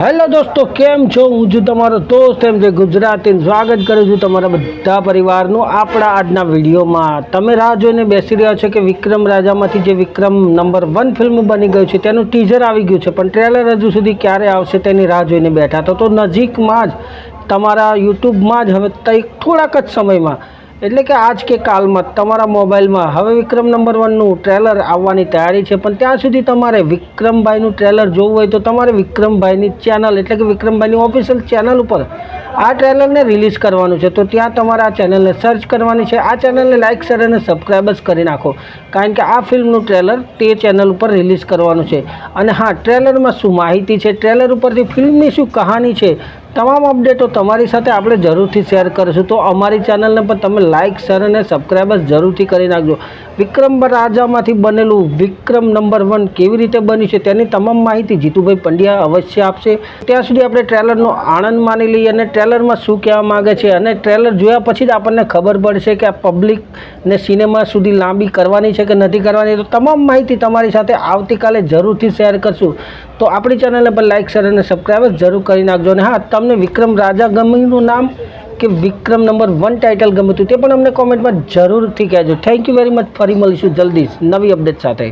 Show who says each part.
Speaker 1: Hello દોસ્તો, કેમ છો? હું છું તમારો દોસ્ત એમ છે ગુજરાતી સ્વાગત કરું છું તમારા બધા પરિવારનું આપણા આજના વિડીયોમાં. તમે રાહ જોઈને બેસી રહ્યા છો કે વિક્રમ રાજામાંથી જે વિક્રમ નંબર વન ફિલ્મ બની ગયું છે, તેનું ટીઝર આવી ગયું છે, પણ ટ્રેલર હજુ સુધી ક્યારે આવશે તેની રાહ જોઈને બેઠા. તો નજીકમાં જ, તમારા યુટ્યુબમાં જ હવે થોડાક જ સમયમાં એટલે કે આજ કે કાલમાં તમારા મોબાઈલમાં. હવે વિક્રમ નંબર વનનું ટ્રેલર આવવાની તૈયારી છે, પણ ત્યાં સુધી તમારે વિક્રમભાઈનું ટ્રેલર જોવું હોય તો તમારે વિક્રમભાઈની ચેનલ, એટલે કે વિક્રમભાઈની ઓફિશિયલ ચેનલ ઉપર આ ટ્રેલરને રિલીઝ કરવાનું છે. તો ત્યાં તમારે આ ચેનલને સર્ચ કરવાની છે. આ ચેનલને લાઇક શેર અને સબસ્ક્રાઈબ જ કરી નાખો. કારણ કે આ ફિલ્મનું ટ્રેલર તે ચેનલ ઉપર રિલીઝ કરવાનું છે. અને હા, ટ્રેલરમાં શું માહિતી છે? ટ્રેલર ઉપરથી ફિલ્મની શું કહાની છે? તમામ અપડેટો તમારી સાથે આપણે જરૂરથી શેર કરીશું. તો અમારી ચેનલને પણ તમે લાઇક શેર અને સબસ્ક્રાઈબર્સ જરૂરથી કરી નાખજો. વિક્રમ રાજામાંથી બનેલું વિક્રમ નંબર વન કેવી રીતે બન્યું છે તેની તમામ માહિતી જીતુભાઈ પંડ્યા અવશ્ય આપશે. ત્યાં સુધી આપણે ટ્રેલરનો આનંદ માની લઈએ અને ટ્રેલરમાં શું કહેવા માગે છે અને ટ્રેલર જોયા પછી જ આપણને ખબર પડશે કે આ પબ્લિકને સિનેમા સુધી લાંબી કરવાની છે કે નથી કરવાની. તો તમામ માહિતી તમારી સાથે આવતીકાલે જરૂરથી શેર કરશું. તો આપણી ચેનલને પણ લાઇક શેર અને સબસ્ક્રાઈબર્સ જરૂર કરી નાખજો. અને હા તમને વિક્રમ રાજા ગમીનું નામ કે વિક્રમ નંબર વન ટાઇટલ ગમ્યું હતું તે પણ અમને કોમેન્ટમાં જરૂરથી કહેજો. થેન્ક યુ વેરી મચ ફરી મળીશું જલ્દી નવી અપડેટ સાથે.